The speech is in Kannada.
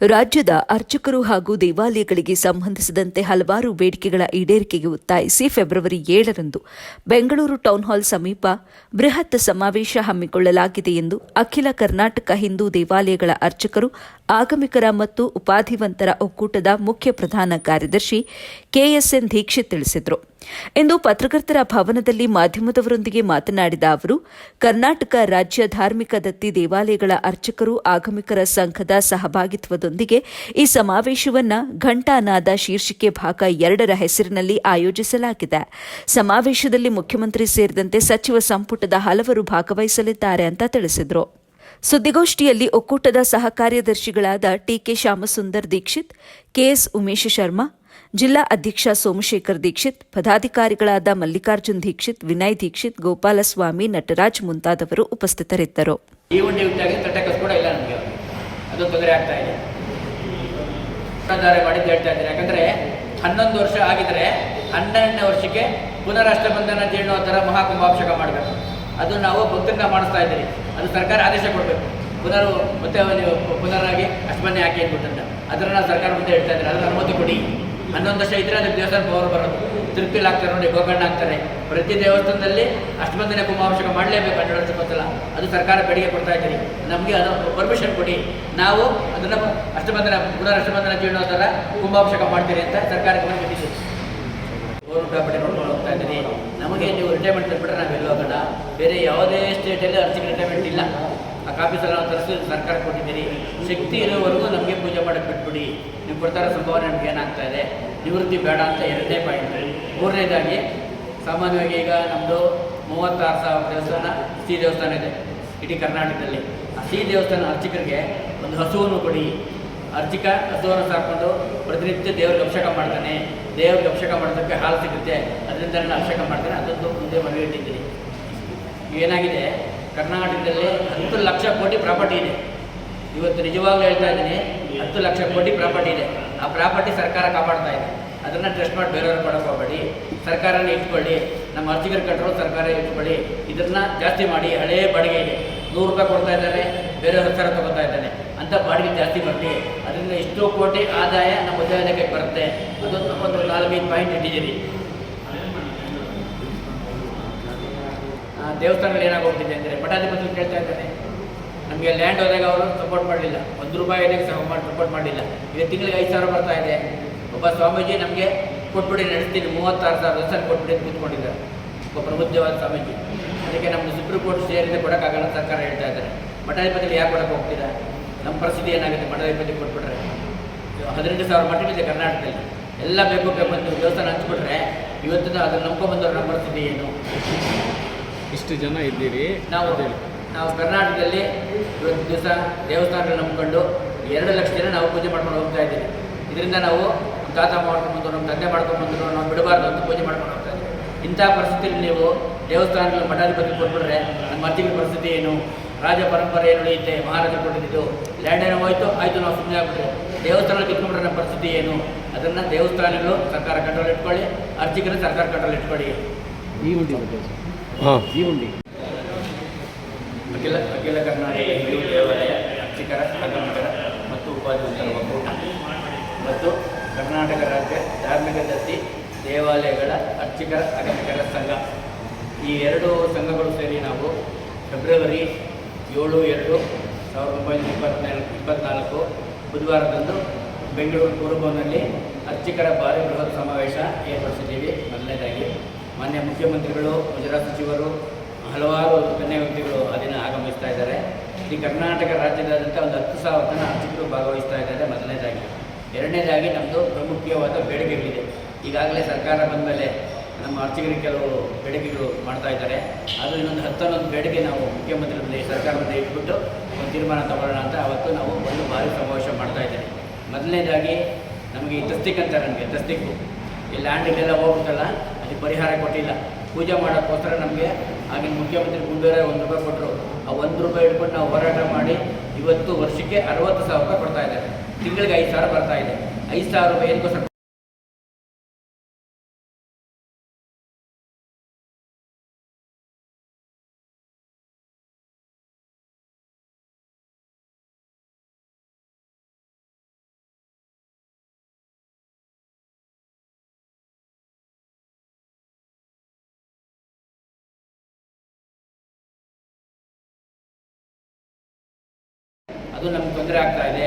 ರಾಜ್ಯದ ಅರ್ಚಕರು ಹಾಗೂ ದೇವಾಲಯಗಳಿಗೆ ಸಂಬಂಧಿಸಿದಂತೆ ಹಲವಾರು ಬೇಡಿಕೆಗಳ ಈಡೇರಿಕೆಗೆ ಒತ್ತಾಯಿಸಿ ಫೆಬ್ರವರಿ ಏಳರಂದು ಬೆಂಗಳೂರು ಟೌನ್ ಹಾಲ್ ಸಮೀಪ ಬೃಹತ್ ಸಮಾವೇಶ ಹಮ್ಮಿಕೊಳ್ಳಲಾಗಿದೆ ಎಂದು ಅಖಿಲ ಕರ್ನಾಟಕ ಹಿಂದೂ ದೇವಾಲಯಗಳ ಅರ್ಚಕರು ಆಗಮಿಕರ ಮತ್ತು ಉಪಾಧಿವಂತರ ಒಕ್ಕೂಟದ ಮುಖ್ಯ ಪ್ರಧಾನ ಕಾರ್ಯದರ್ಶಿ ಕೆಎಸ್ಎನ್ ದೀಕ್ಷಿತ್ ತಿಳಿಸಿದರು. ಇಂದು ಪತ್ರಕರ್ತರ ಭವನದಲ್ಲಿ ಮಾಧ್ಯಮದವರೊಂದಿಗೆ ಮಾತನಾಡಿದ ಅವರು, ಕರ್ನಾಟಕ ರಾಜ್ಯ ಧಾರ್ಮಿಕ ದತ್ತಿ ದೇವಾಲಯಗಳ ಅರ್ಚಕರು ಆಗಮಿಕರ ಸಂಘದ ಸಹಭಾಗಿತ್ವದೊಂದಿಗೆ ಈ ಸಮಾವೇಶವನ್ನು ಘಂಟಾನಾದ ಶೀರ್ಷಿಕೆ ಭಾಗ ಎರಡರ ಹೆಸರಿನಲ್ಲಿ ಆಯೋಜಿಸಲಾಗಿದೆ. ಸಮಾವೇಶದಲ್ಲಿ ಮುಖ್ಯಮಂತ್ರಿ ಸೇರಿದಂತೆ ಸಚಿವ ಸಂಪುಟದ ಹಲವರು ಭಾಗವಹಿಸಲಿದ್ದಾರೆ ಅಂತ ತಿಳಿಸಿದರು. ಸುದ್ದಿಗೋಷ್ಠಿಯಲ್ಲಿ ಒಕ್ಕೂಟದ ಸಹ ಕಾರ್ಯದರ್ಶಿಗಳಾದ ಟಿಕೆ ಶ್ಯಾಮಸುಂದರ್ ದೀಕ್ಷಿತ್, ಕೆಎಸ್ ಉಮೇಶ್ ಶರ್ಮಾ, ಜಿಲ್ಲಾ ಅಧ್ಯಕ್ಷ ಸೋಮಶೇಖರ್ ದೀಕ್ಷಿತ್, ಪದಾಧಿಕಾರಿಗಳಾದ ಮಲ್ಲಿಕಾರ್ಜುನ್ ದೀಕ್ಷಿತ್, ವಿನಯ್ ದೀಕ್ಷಿತ್, ಗೋಪಾಲಸ್ವಾಮಿ, ನಟರಾಜ್ ಮುಂತಾದವರು ಉಪಸ್ಥಿತರಿದ್ದರು. ಹನ್ನೊಂದು ವರ್ಷ ಆಗಿದ್ರೆ ಹನ್ನೆರಡನೇ ವರ್ಷಕ್ಕೆ ಪುನರಾಷ್ಟ್ರಬಂಧನ ಜೀರ್ಣೋತ್ತರ ಮಹಾಕುಂಭಾಭಿಷೇಕ ಮಾಡಬೇಕು. ಅದು ನಾವು ಭಕ್ತರಿಂದ ಮಾಡಿಸ್ತಾ ಇದ್ದೀರಿ. ಅದು ಸರ್ಕಾರ ಆದೇಶ ಕೊಡಬೇಕು. ಪುನರ್ ಮತ್ತೆ ಪುನರಾಗಿ ಅಷ್ಟಮನ್ನೇ ಹಾಕಿ ಅಂದ್ಬಿಟ್ಟಂತ ಅದನ್ನು ಸರ್ಕಾರ ಮುಂದೆ ಹೇಳ್ತಾ ಇದ್ದಾರೆ. ಅದನ್ನು ಅನುಮತಿ ಕೊಡಿ. ಹನ್ನೊಂದು ವರ್ಷ ಇದ್ರೆ ಅದಕ್ಕೆ ದೇವಸ್ಥಾನ ಪವರ್ ಬರೋದು. ತಿರುಪಿಲ್ ಹಾಕ್ತಾರೆ ನೋಡಿ, ಗೋಕರ್ಣ ಆಗ್ತಾರೆ. ಪ್ರತಿ ದೇವಸ್ಥಾನದಲ್ಲಿ ಅಷ್ಟಮಂದಿನ ಕುಂಭಾಭಿಷೇಕ ಮಾಡಲೇಬೇಕು ಹನ್ನೆರಡು ಗೊತ್ತಲ್ಲ ಅದು ಸರ್ಕಾರ ಬೇಡಿಕೆ ಕೊಡ್ತಾ ಇದ್ದೀರಿ. ನಮಗೆ ಅದು ಪರ್ಮಿಷನ್ ಕೊಡಿ. ನಾವು ಅದನ್ನು ಅಷ್ಟಮಂದಿನ ಪುನರ್ ಅಷ್ಟಮಂದಿನ ಜೀರ್ಣೋತ್ತರ ಕುಂಭಾಭಿಷೇಕ ಮಾಡ್ತೀರಿ ಅಂತ ಸರ್ಕಾರಕ್ಕೆ ಬಂದು ಬಿಟ್ಟಿದ್ದೀವಿ ಗೌರ್ಮೆಂಟ್ ಪ್ರಾಪರ್ಟಿ ನೋಡ್ಕೊಂಡು ಹೋಗ್ತಾ ಇದ್ದೀರಿ. ನಮಗೆ ನೀವು ರಿಟೈರ್ಮೆಂಟ್ ತಂದ್ಬಿಟ್ರೆ ನಾವೆಲ್ಲ ಬೇರೆ ಯಾವುದೇ ಸ್ಟೇಟಲ್ಲಿ ಅರ್ಜಿ ರಿಟೈರ್ಮೆಂಟ್ ಇಲ್ಲ. ಆ ಕಾಪಿ ಸಲ ತರಿಸಿ ಸರ್ಕಾರ ಕೊಟ್ಟಿದ್ದೀರಿ. ಶಕ್ತಿ ಇರೋವರೆಗೂ ನಮಗೆ ಪೂಜೆ ಮಾಡಕ್ಕೆ ಬಿಟ್ಬಿಡಿ. ನೀವು ಕೊಡ್ತಾರೋ ಸಂಭಾವನೆ ನಮ್ಗೆ ಏನಾಗ್ತಾ ಇದೆ? ನಿವೃತ್ತಿ ಬೇಡ ಅಂತ ಎರಡನೇ ಪಾಯಿಂಟ್ ಮೂರನೇದಾಗಿ, ಸಾಮಾನ್ಯವಾಗಿ ಈಗ ನಮ್ಮದು ಮೂವತ್ತಾರು ಸಾವಿರ ದೇವಸ್ಥಾನ ಸಿಹಿ ದೇವಸ್ಥಾನ ಇದೆ. ಇಡೀ ಕರ್ನಾಟಕದಲ್ಲಿ. ಆ ಶ್ರೀ ದೇವಸ್ಥಾನ ಅರ್ಚಕರಿಗೆ ಒಂದು ಹಸುವನ್ನು ಕೊಡಿ. ಅರ್ಚಕ ಹಸುವನ್ನು ಸಾಕೊಂಡು ಪ್ರತಿನಿತ್ಯ ದೇವ್ರಿಗೆ ಅಭಿಷೇಕ ಮಾಡ್ತಾನೆ. ದೇವ್ರಿಗೆ ಅಭಿಷೇಕ ಮಾಡೋದಕ್ಕೆ ಹಾಲು ಸಿಗುತ್ತೆ. ಅದರಿಂದ ನಾನು ಅಭಿಷೇಕ ಮಾಡ್ತಾನೆ. ಅದೊಂದು ಮುಂದೆ ಮನವಿ ಇಟ್ಟಿದ್ದೀನಿ. ಏನಾಗಿದೆ? ಕರ್ನಾಟಕದಲ್ಲಿ ಹತ್ತು ಲಕ್ಷ ಕೋಟಿ ಪ್ರಾಪರ್ಟಿ ಇದೆ. ಇವತ್ತು ನಿಜವಾಗ್ಲೂ ಹೇಳ್ತಾ ಇದ್ದೀನಿ, ಹತ್ತು ಲಕ್ಷ ಕೋಟಿ ಪ್ರಾಪರ್ಟಿ ಇದೆ. ಆ ಪ್ರಾಪರ್ಟಿ ಸರ್ಕಾರ ಕಾಪಾಡ್ತಾ ಇದೆ. ಅದನ್ನು ಟ್ರಸ್ಟ್ ಮಾಡಿ ಬೇರೆಯವ್ರಿಗೆ ಕೊಡೋಕೆ ಹೋಗಬೇಡಿ. ಸರ್ಕಾರನೇ ಇಟ್ಕೊಳ್ಳಿ, ನಮ್ಮ ಅರ್ಜಿಗರು ಕಟ್ಟರು ಸರ್ಕಾರ ಇಟ್ಕೊಳ್ಳಿ. ಇದನ್ನ ಜಾಸ್ತಿ ಮಾಡಿ, ಹಳೇ ಬಾಡಿಗೆ ಇದೆ ನೂರು ರೂಪಾಯಿ ಕೊಡ್ತಾ ಇದ್ದಾರೆ, ಬೇರೆ ಸಾವಿರ ತಗೋತಾ ಇದ್ದಾನೆ ಅಂತ ಬಾಡಿಗೆ ಜಾಸ್ತಿ ಮಾಡಿ, ಅದರಿಂದ ಎಷ್ಟೋ ಕೋಟಿ ಆದಾಯ ನಮ್ಮ ಉದ್ಯೋಗಕ್ಕೆ ಬರುತ್ತೆ. ಅದೊಂದು ಒಂದು ನಾಲ್ಕೈದು ಪಾಯಿಂಟ್ ಇಟ್ಟಿದ್ದೀರಿ ಆ, ದೇವಸ್ಥಾನಗಳು ಏನಾಗೋಗ್ತಿದೆ ಅಂದರೆ ಪಟಾಧಿಪತಿ ಕೇಳ್ತಾ ಇದ್ದಾನೆ, ನಮಗೆ ಲ್ಯಾಂಡ್ ಹೋದಾಗ ಅವರು ಸಪೋರ್ಟ್ ಮಾಡಲಿಲ್ಲ. ಒಂದು ರೂಪಾಯಿ ಸಹ ಮಾಡಿ ಸಪೋರ್ಟ್ ಮಾಡಲಿಲ್ಲ. ಈಗ ತಿಂಗಳಿಗೆ ಐದು ಸಾವಿರ ಬರ್ತಾ ಇದೆ. ಒಬ್ಬ ಸ್ವಾಮೀಜಿ ನಮಗೆ ಕೊಟ್ಬಿಡಿ, ನಡೆಸ್ತೀನಿ. ಮೂವತ್ತಾರು ಸಾವಿರ ವರ್ಷ ಕೊಟ್ಬಿಡಿ ಅಂತ ಕೂತ್ಕೊಂಡಿದ್ದಾರೆ. ಒಬ್ಬ ಪ್ರಬುದ್ಧವಾದ ಸ್ವಾಮೀಜಿ. ಅದಕ್ಕೆ ನಮ್ಮದು ಸುಪ್ರೀಂ ಕೋರ್ಟ್ ಸೇರಿದೆ ಕೊಡೋಕ್ಕಾಗಲ್ಲ ಸರ್ಕಾರ ಹೇಳ್ತಾ ಇದ್ದಾರೆ. ಮಠಾಧಿಪತಿಗಳು ಯಾಕೆ ಕೊಡೋಕೆ ಹೋಗ್ತೀರಾ? ನಮ್ಮ ಪರಿಸ್ಥಿತಿ ಏನಾಗುತ್ತೆ? ಮಠಾಧಿಪತಿ ಕೊಟ್ಬಿಟ್ರೆ. ಹದಿನೆಂಟು ಸಾವಿರ ಮಠಗಳಿದೆ ಕರ್ನಾಟಕದಲ್ಲಿ. ಎಲ್ಲ ಬೇಕು ಬೇಕು ಅಂತ ದೇವಸ್ಥಾನ ಹಂಚ್ಬಿಟ್ರೆ ಇವತ್ತಿನ ಅದನ್ನು ನಂಬ್ಕೊಂಡ್ಬಂದವ್ರು ನಮ್ಮ ಪರಿಸ್ಥಿತಿ ಏನು? ಇಷ್ಟು ಜನ ಇದ್ದೀರಿ ನಾವು ನಾವು ಕರ್ನಾಟಕದಲ್ಲಿ ಇವತ್ತು ದಿವಸ ದೇವಸ್ಥಾನಗಳನ್ನ ನಂಬ್ಕೊಂಡು ಎರಡು ಲಕ್ಷ ಜನ ನಾವು ಪೂಜೆ ಮಾಡ್ಕೊಂಡು ಹೋಗ್ತಾ ಇದ್ದೀವಿ. ಇದರಿಂದ ನಾವು ತಾತ ಮಾಡ್ಕೊಂಡ್ಬಂದು ನಮ್ಮ ತಂದೆ ಮಾಡ್ಕೊಂಡ್ಬಂದು ನಾವು ಬಿಡಬಾರ್ದು ಅಂತ ಪೂಜೆ ಮಾಡ್ಕೊಂಡು ಹೋಗ್ತಾ ಇದ್ದೀವಿ. ಇಂಥ ಪರಿಸ್ಥಿತಿಯಲ್ಲಿ ನೀವು ದೇವಸ್ಥಾನಗಳ ಮಠಾಧಿಪತಿ ಕೊಟ್ಬಿಟ್ರೆ ನಮ್ಮ ಅರ್ಜಿಗಳ ಪರಿಸ್ಥಿತಿ ಏನು? ರಾಜ ಪರಂಪರೆ ಏನು ಉಳಿಯುತ್ತೆ ಮಹಾರಾಜ ಕೊಟ್ಟಿದ್ದು ಲ್ಯಾಂಡ್ ಏನೋ ಹೋಯ್ತು ಆಯಿತು ನಾವು ಸುಮ್ಮನೆ ಆಗ್ಬಿಟ್ರೆ. ದೇವಸ್ಥಾನ ಕಿತ್ಕೊಂಡ್ರೆ ನಮ್ಮ ಪರಿಸ್ಥಿತಿ ಏನು? ಅದನ್ನು ದೇವಸ್ಥಾನಗಳು ಸರ್ಕಾರ ಕಂಟ್ರೋಲ್ ಇಟ್ಕೊಳ್ಳಿ ಅರ್ಜಿಕರು ಸರ್ಕಾರ ಕಂಟ್ರೋಲ್ ಇಟ್ಕೊಳ್ಳಿ. ಈ ಉಂಡಿ ಉಂಡಿ ಅಖಿಲ ಅಖಿಲ ಕರ್ನಾಟಕ ಹಿಂದೂ ದೇವಾಲಯ, ಅರ್ಚಕರ ಆಗಮಿಕರ ಮತ್ತು ಉಪಾಧ್ಯಕ್ಷರ ಒಕ್ಕೂಟ. ಮತ್ತು ಕರ್ನಾಟಕ ರಾಜ್ಯ ಧಾರ್ಮಿಕ ದತ್ತಿ ದೇವಾಲಯಗಳ ಅರ್ಚಕರ ಅಗಮಕರ ಸಂಘ. ಈ ಎರಡು ಸಂಘಗಳು ಸೇರಿ ನಾವು ಫೆಬ್ರವರಿ ಏಳು, ಎರಡು ಸಾವಿರದ ಒಂಬೈನೂರ ಇಪ್ಪತ್ನಾಲ್ಕು ಇಪ್ಪತ್ನಾಲ್ಕು ಬುಧವಾರದಂದು ಬೆಂಗಳೂರು ಕುರುಬನಲ್ಲಿ ಅರ್ಚಕರ ಭಾರಿ ಬೃಹತ್ ಸಮಾವೇಶ ಏರ್ಪಡಿಸಿದ್ದೀವಿ. ಮೊದಲನೇದಾಗಿ ಮಾನ್ಯ ಮುಖ್ಯಮಂತ್ರಿಗಳು, ಗುಜರಾತ್ ಸಚಿವರು, ಹಲವಾರು ಗಣ್ಯ ವ್ಯಕ್ತಿಗಳು ಅದನ್ನು ಆಗಮಿಸ್ತಾ ಇದ್ದಾರೆ. ಈ ಕರ್ನಾಟಕ ರಾಜ್ಯದಾದ್ಯಂತ ಒಂದು ಹತ್ತು ಸಾವಿರ ಜನ ಅರ್ಚಕರು ಭಾಗವಹಿಸ್ತಾ ಇದ್ದಾರೆ. ಮೊದಲನೇದಾಗಿ, ಎರಡನೇದಾಗಿ ನಮ್ಮದು ಪ್ರಮುಖವಾದ ಬೇಡಿಕೆಗಳಿದೆ. ಈಗಾಗಲೇ ಸರ್ಕಾರ ಬಂದ ಮೇಲೆ ನಮ್ಮ ಅರ್ಚಕರಿಗೆ ಕೆಲವು ಬೇಡಿಕೆಗಳು ಮಾಡ್ತಾ ಇದ್ದಾರೆ. ಅದು ಇನ್ನೊಂದು ಹತ್ತೊಂದು ಬೇಡಿಕೆ ನಾವು ಮುಖ್ಯಮಂತ್ರಿ ಮುಂದೆ ಸರ್ಕಾರ ಮುಂದೆ ಇಟ್ಬಿಟ್ಟು ಒಂದು ತೀರ್ಮಾನ ತಗೊಳ್ಳೋಣ ಅಂತ ಅವತ್ತು ನಾವು ಒಂದು ಭಾರಿ ಸಮಾವೇಶ ಮಾಡ್ತಾ ಇದ್ದೇವೆ. ಮೊದಲನೇದಾಗಿ, ನಮಗೆ ತಸ್ತಿಕ್ ಅಂತಾರೆ ನಮಗೆ ತಸ್ತಿಕ್ಕು. ಈ ಲ್ಯಾಂಡ್ಗೆಲ್ಲ ಹೋಗ್ಬಿಟ್ಟಲ್ಲ ಅದಕ್ಕೆ ಪರಿಹಾರ ಕೊಟ್ಟಿಲ್ಲ. ಪೂಜೆ ಮಾಡೋಕ್ಕೋಸ್ಕರ ನಮಗೆ ಆಗಿನ ಮುಖ್ಯಮಂತ್ರಿ ಗುಂಡೂರೇ ಒಂದು ರೂಪಾಯಿ ಕೊಟ್ಟರು ಆ ಒಂದು ರೂಪಾಯಿ ಇಟ್ಕೊಂಡು ನಾವು ಹೋರಾಟ ಮಾಡಿ ಇವತ್ತು ವರ್ಷಕ್ಕೆ ಅರವತ್ತು ಸಾವಿರ ರೂಪಾಯಿ ಕೊಡ್ತಾ ಇದ್ದಾರೆ. ತಿಂಗಳಿಗೆ ಐದು ಸಾವಿರ ಬರ್ತಾ ಇದೆ. ಐದು ಸಾವಿರ ರೂಪಾಯಿ ಏನಕ್ಕೋಸ್ಕರ ಅದು ನಮ್ಗೆ ತೊಂದರೆ ಆಗ್ತಾ ಇದೆ.